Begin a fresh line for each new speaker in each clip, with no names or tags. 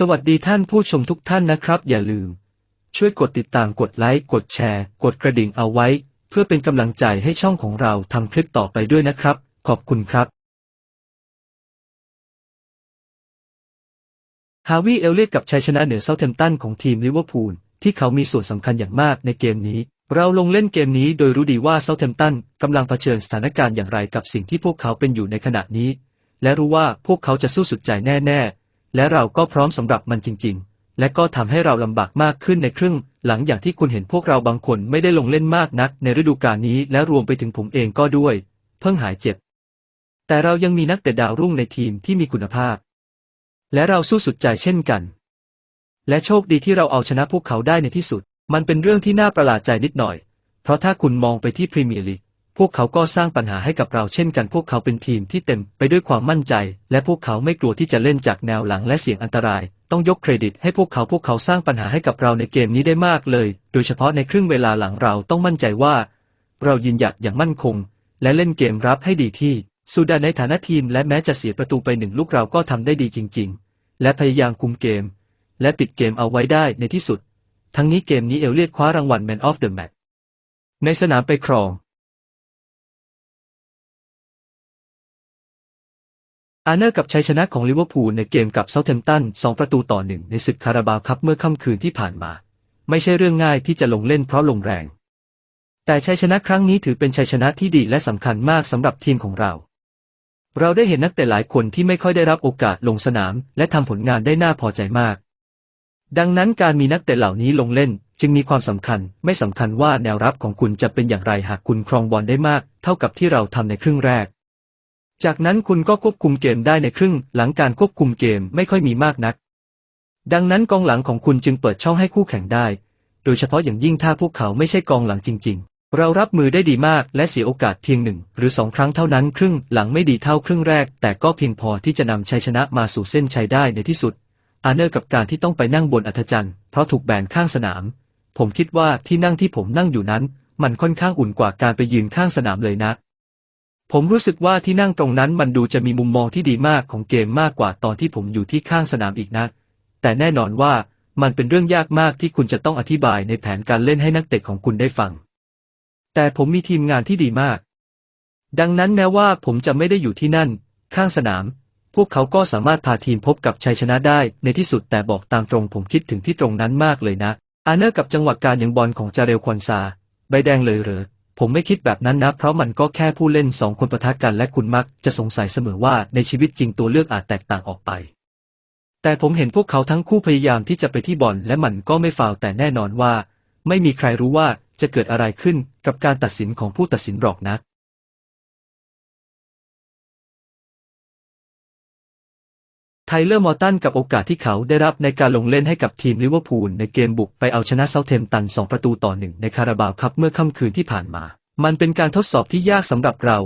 สวัสดีท่านผู้ชมทุกท่านนะครับ อย่าลืม ช่วยกดติดตามกดไลค์กดแชร์ กดกระดิ่งเอาไว้ เพื่อเป็นกำลังใจให้ช่องของเราทำคลิปต่อไปด้วยนะครับ ขอบคุณครับฮาวิเอลเลียตกับชัยชนะเหนือเซาเทมตันของทีมลิเวอร์พูลที่เขามีส่วนสำคัญอย่างมากในเกมนี้ เราลงเล่นเกมนี้โดยรู้ดีว่าเซาเทมตันกำลังเผชิญสถานการณ์อย่างไรกับสิ่งที่พวกเขาเป็นอยู่ในขณะนี้ และรู้ว่าพวกเขาจะสู้สุดใจแน่ๆ และเราก็พร้อมสำหรับมันจริง ๆ และก็ทำให้เราลำบากมากขึ้นในครึ่ง หลังอย่างที่คุณเห็นพวกเราบางคนไม่ได้ลงเล่นมากนัก ในฤดูกาลนี้และรวมไปถึงผมเองก็ด้วย เพิ่งหายเจ็บ แต่เรายังมีนักเตะดาวรุ่งในทีมที่มีคุณภาพ และเราสู้สุดใจเช่นกัน และโชคดีที่เราเอาชนะพวกเขาได้ในที่สุด มันเป็นเรื่องที่น่าประหลาดใจนิดหน่อย เพราะถ้าคุณมองไปที่พรีเมียร์ลีก พวกเขาก็สร้างปัญหาให้กับเราเช่นกันพวกเขาเป็นทีมที่เต็มไปด้วยความมั่นใจ และพวกเขาไม่กลัวที่จะเล่นจากแนวหลังและเสี่ยงอันตราย ต้องยกเครดิตให้พวกเขาพวกเขาสร้างปัญหาให้กับเราในเกมนี้ได้มากเลย โดยเฉพาะในครึ่งเวลาหลังเราต้องมั่นใจว่า เรายืนหยัดอย่างมั่นคง และเล่นเกมรับให้ดีที่สุดาในฐานะทีม และแม้จะเสียประตูไปหนึ่งลูกเราก็ทำได้ดีจริง ๆ และพยายามคุมเกม และปิดเกมเอาไว้ได้ในที่สุด ทั้งนี้เกมนี้เอลเลียดคว้ารางวัล Man of the Match ในสนามไปครอง อาเนอร์กับชัยชนะของลิเวอร์พูลในเกมกับเซาท์แฮมป์ตันสองประตูต่อหนึ่งในศึกคาราบาวคัพเมื่อค่ำคืนที่ผ่านมา ไม่ใช่เรื่องง่ายที่จะลงเล่นเพราะลงแรง แต่ชัยชนะครั้งนี้ถือเป็นชัยชนะที่ดีและสำคัญมากสำหรับทีมของเรา เราได้เห็นนักเตะหลายคนที่ไม่ค่อยได้รับโอกาสลงสนาม และทำผลงานได้น่าพอใจมาก ดังนั้นการมีนักเตะเหล่านี้ลงเล่นจึงมีความสำคัญ ไม่สำคัญว่าแนวรับของคุณจะเป็นอย่างไรหากคุณครองบอลได้มาก เท่ากับที่เราทำในครึ่งแรก จากนั้นคุณก็ควบคุมเกมได้ในครึ่ง หลังการควบคุมเกมไม่ค่อยมีมากนัก ดังนั้นกองหลังของคุณจึงเปิดช่องให้คู่แข่งได้ โดยเฉพาะอย่างยิ่งถ้าพวกเขาไม่ใช่กองหลังจริง ๆ เรารับมือได้ดีมากและเสียโอกาสเพียงหนึ่งหรือสองครั้งเท่านั้นครึ่งหลังไม่ดีเท่าครึ่งแรก แต่ก็เพียงพอที่จะนำชัยชนะมาสู่เส้นชัยได้ในที่สุด อาเนอร์กับการที่ต้องไปนั่งบนอัธจันทร์เพราะถูกแบนข้างสนาม ผมคิดว่าที่นั่งที่ผมนั่งอยู่นั้น มันค่อนข้างอุ่นกว่าการไปยืนข้างสนามเลยนะ ผมรู้สึกว่าที่นั่งตรงนั้นมันดูจะมีมุมมองที่ดีมากของเกมมากกว่าตอนที่ผมอยู่ที่ข้างสนามอีกนะ แต่แน่นอนว่ามันเป็นเรื่องยากมากที่คุณจะต้องอธิบายในแผนการเล่นให้นักเตะของคุณได้ฟัง แต่ผมมีทีมงานที่ดีมาก ดังนั้นแม้ว่าผมจะไม่ได้อยู่ที่นั่น ข้างสนาม พวกเขาก็สามารถพาทีมพบกับชัยชนะได้ในที่สุดแต่บอกตามตรงผมคิดถึงที่ตรงนั้นมากเลยนะ อาเนอร์กับจังหวะการยังบอลของจาเรลควันซา ใบแดงเลยเหรอ ผมไม่คิดแบบนั้นนะ เพราะมันก็แค่ผู้เล่นสองคนประทะกันและคุณมักจะสงสัยเสมอว่าในชีวิตจริงตัวเลือกอาจแตกต่างออกไป แต่ผมเห็นพวกเขาทั้งคู่พยายามที่จะไปที่บอลและมันก็ไม่ฟาวแต่แน่นอนว่า ไม่มีใครรู้ว่าจะเกิดอะไรขึ้นกับการตัดสินของผู้ตัดสินหรอกนะ ไทเลอร์มอร์ตันกับโอกาสที่เขาได้รับในการลงเล่นให้กับทีมลิเวอร์พูลในเกมบุกไปเอาชนะเซาเทมตันสองประตูต่อหนึ่งในคาราบาวคัพเมื่อค่ำคืนที่ผ่านมา มันเป็นการทดสอบที่ยากสำหรับเรา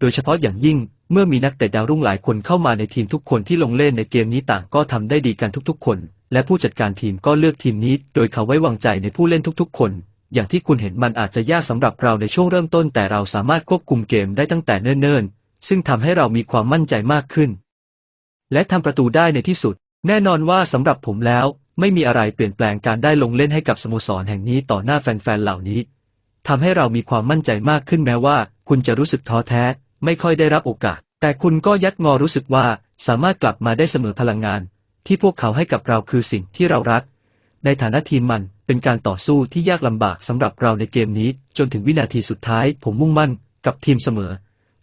โดยเฉพาะอย่างยิ่งเมื่อมีนักเตะดาวรุ่งหลายคนเข้ามาในทีมทุกคนที่ลงเล่นในเกมนี้ต่างก็ทำได้ดีกันทุกๆ คน และผู้จัดการทีมก็เลือกทีมนี้ โดยเขาไว้วางใจในผู้เล่นทุกๆ คน อย่างที่คุณเห็นมันอาจจะยากสำหรับเราในช่วงเริ่มต้น แต่เราสามารถควบคุมเกมได้ตั้งแต่เนิ่นๆ ซึ่งทำให้เรามีความมั่นใจมากขึ้น และทำประตูได้ในที่สุด แน่นอนว่าสำหรับผมแล้ว ไม่มีอะไรเปลี่ยนแปลงการได้ลงเล่นให้กับสโมสรแห่งนี้ต่อหน้าแฟนๆเหล่านี้ทำให้เรามีความมั่นใจมากขึ้นแม้ว่า คุณจะรู้สึกท้อแท้ ไม่ค่อยได้รับโอกาส แต่คุณก็ยัดงอรู้สึกว่าสามารถกลับมาได้เสมอพลังงาน ที่พวกเขาให้กับเราคือสิ่งที่เรารัก ในฐานะทีมมันเป็นการต่อสู้ที่ยากลำบากสำหรับเราในเกมนี้ จนถึงวินาทีสุดท้าย ผมมุ่งมั่นกับทีมเสมอ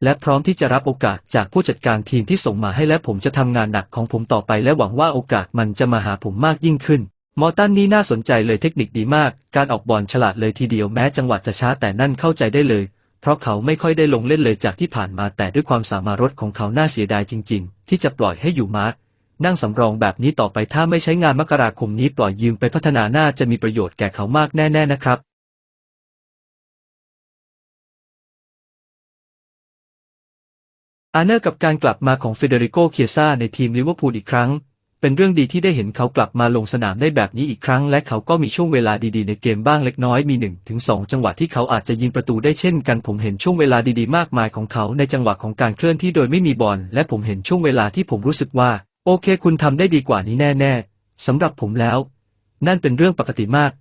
และพร้อมที่จะรับโอกาสจากผู้จัดการทีมที่ส่งมาให้และผมจะทำงานหนักของผมต่อไปและหวังว่าโอกาสมันจะมาหาผมมากยิ่งขึ้น มอตันนี้น่าสนใจเลยเทคนิคดีมาก การออกบอลฉลาดเลยทีเดียวแม้จังหวะจะช้าแต่นั่นเข้าใจได้เลย เพราะเขาไม่ค่อยได้ลงเล่นเลยจากที่ผ่านมาแต่ด้วยความสามารถของเขาน่าเสียดายจริง ๆ ที่จะปล่อยให้อยู่มาร์นั่งสำรองแบบนี้ต่อไปถ้าไม่ใช้งานมกราคมนี้ปล่อยยืมไปพัฒนาหน่าจะมีประโยชน์แก่เขามากแน่ ๆ นะครับ อาเนอร์กับการกลับมาของเฟเดริโกเคียซ่าในทีมลิเวอร์พูลอีกครั้ง เป็นเรื่องดีที่ได้เห็นเขากลับมาลงสนามได้แบบนี้อีกครั้ง และเขาก็มีช่วงเวลาดีๆในเกมบ้างเล็กน้อยมี1ถึง2จังหวะที่เขาอาจจะยิงประตูได้เช่นกันผมเห็นช่วงเวลาดีๆ มากมายของเขาในจังหวะของการเคลื่อนที่โดยไม่มีบอลและผมเห็นช่วงเวลาที่ผมรู้สึกว่า โอเค คุณทำได้ดีกว่านี้แน่ ๆสำหรับผมแล้ว นั่นเป็นเรื่องปกติมาก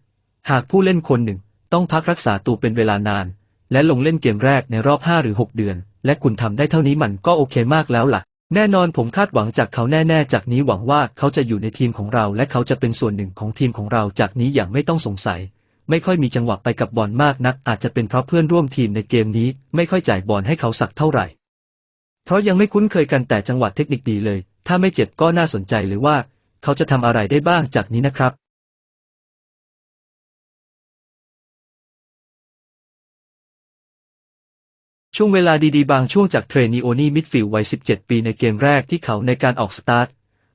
หากผู้เล่นคนหนึ่ง ต้องพักรักษาตัวเป็นเวลานาน และลงเล่นเกมแรกในรอบ5หรือ6เดือน และคุณทำได้เท่านี้มันก็โอเคมากแล้วล่ะ แน่นอนผมคาดหวังจากเขาแน่ ๆ จากนี้หวังว่าเขาจะอยู่ในทีมของเรา และเขาจะเป็นส่วนหนึ่งของทีมของเราจากนี้อย่างไม่ต้องสงสัย ไม่ค่อยมีจังหวะไปกับบอลมากนัก อาจจะเป็นเพราะเพื่อนร่วมทีมในเกมนี้ ไม่ค่อยจ่ายบอลให้เขาสักเท่าไหร่ เพราะยังไม่คุ้นเคยกันแต่จังหวะเทคนิคดีเลย ถ้าไม่เจ็บก็น่าสนใจเลยว่า เขาจะทำอะไรได้บ้างจากนี้นะครับ ช่วงเวลาดีๆ บางช่วงจากเทรนิโอนี่มิดฟิลด์วัย 17 ปีในเกมแรกที่เขาในการออกสตาร์ท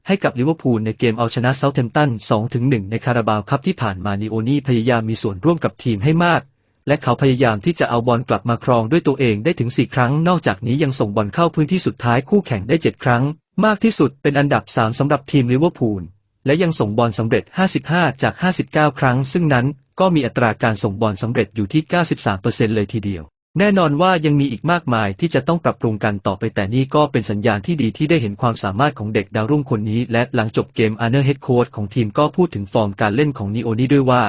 ให้กับลิเวอร์พูลในเกมเอาชนะเซาเทมตัน 2-1 ในคาราบาวครับที่ผ่านมานิโอนี่พยายามมีส่วนร่วมกับทีมให้มาก และเขาพยายามที่จะเอาบอลกลับมาครองด้วยตัวเองได้ถึง 4 ครั้ง นอกจากนี้ยังส่งบอลเข้าพื้นที่สุดท้ายคู่แข่งได้ 7 ครั้ง มากที่สุดเป็นอันดับ 3 สำหรับทีมลิเวอร์พูลและยังส่งบอลสำเร็จ 55 จาก 59 ครั้ง ซึ่งนั้นก็มีอัตราการส่งบอลสำเร็จอยู่ที่ 93%เลยทีเดียว แน่นอนว่ายังมีอีกมากมายที่จะต้องปรับปรุงกันต่อไปแต่นี่ก็เป็นสัญญาณที่ดีที่ได้เห็นความสามารถของเด็กดาวรุ่งคนนี้ และหลังจบเกมอาร์เนอร์เฮดโค้ชของทีมก็พูดถึงฟอร์มการเล่นของนีโอนี่ด้วยว่า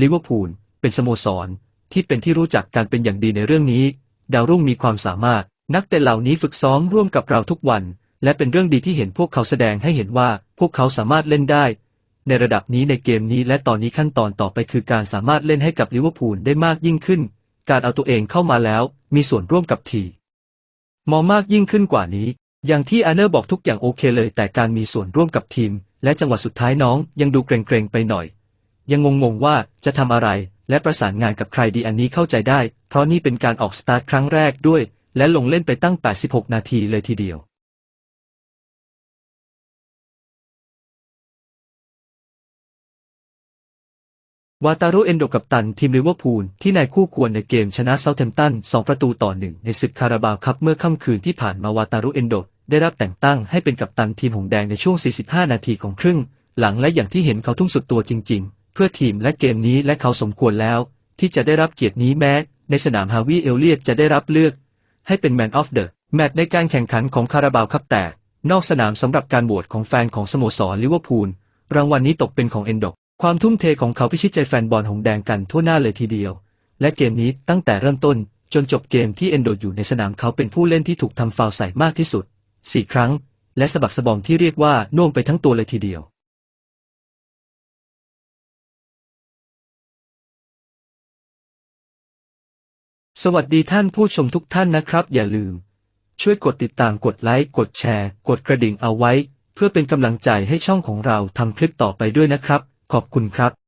ลิเวอร์พูลเป็นสโมสร ที่เป็นที่รู้จักการเป็นอย่างดีในเรื่องนี้ ดาวรุ่งมีความสามารถ นักเตะเหล่านี้ฝึกซ้อมร่วมกับเราทุกวัน และเป็นเรื่องดีที่เห็นพวกเขาแสดงให้เห็นว่าพวกเขาสามารถเล่นได้ ในระดับนี้ในเกมนี้และตอนนี้ขั้นตอนต่อไปคือการสามารถเล่นให้กับลิเวอร์พูลได้มากยิ่งขึ้น การเอาตัวเองเข้ามาแล้ว มีส่วนร่วมกับทีมมองมากยิ่งขึ้นกว่านี้ อย่างที่อานเนอร์บอกทุกอย่างโอเคเลย แต่การมีส่วนร่วมกับทีม และจังหวะสุดท้ายน้องยังดูเกรงๆไปหน่อย ยังงงๆว่าจะทำอะไรและประสานงานกับใครดีอันนี้เข้าใจได้ เพราะนี่เป็นการออกสตาร์ทครั้งแรกด้วย และลงเล่นไปตั้ง 86 นาทีเลยทีเดียว วาตารุเอนโดกับตันทีมลิเวอร์พูลที่นายคู่ควรในเกมชนะเซาเทมป์ตัน 2 ประตูต่อหนึ่งในศึกคาราบาวครับเมื่อค่ำคืนที่ผ่านมาวาตารุเอนโดได้รับแต่งตั้งให้เป็นกัปตันทีมหงแดงในช่วง 45 นาทีของครึ่ง หลังและอย่างที่เห็นเขาทุ่มสุดตัวจริง ๆ เพื่อทีมและเกมนี้และเขาสมควรแล้ว ที่จะได้รับเกียรตินี้แม้ ในสนามฮาวิเอลเลียตจะได้รับเลือก ให้เป็นแมนออฟเดอะแมตช์ในการแข่งขันของคาราบาวครับแต่นอกสนามสำหรับการโหวตของแฟนของสโมสรลิเวอร์พูลรางวัลนี้ตกเป็นของเอนโด ความทุ่มเทของเขาพิชิตใจแฟนบอลหงแดงกันทั่วหน้าเลยทีเดียว และเกมนี้ตั้งแต่เริ่มต้นจนจบเกมที่เอนโดอยู่ในสนามเขาเป็นผู้เล่นที่ถูกทำฟาวล์ใส่มากที่สุด4ครั้ง และสะบักสะบอมที่เรียกว่าน่วมไปทั้งตัวเลยทีเดียว สวัสดีท่านผู้ชมทุกท่านนะครับ อย่าลืม ช่วยกดติดตามกดไลค์กดแชร์ กดกระดิ่งเอาไว้ เพื่อเป็นกำลังใจให้ช่องของเราทำคลิปต่อไปด้วยนะครับ ขอบคุณครับ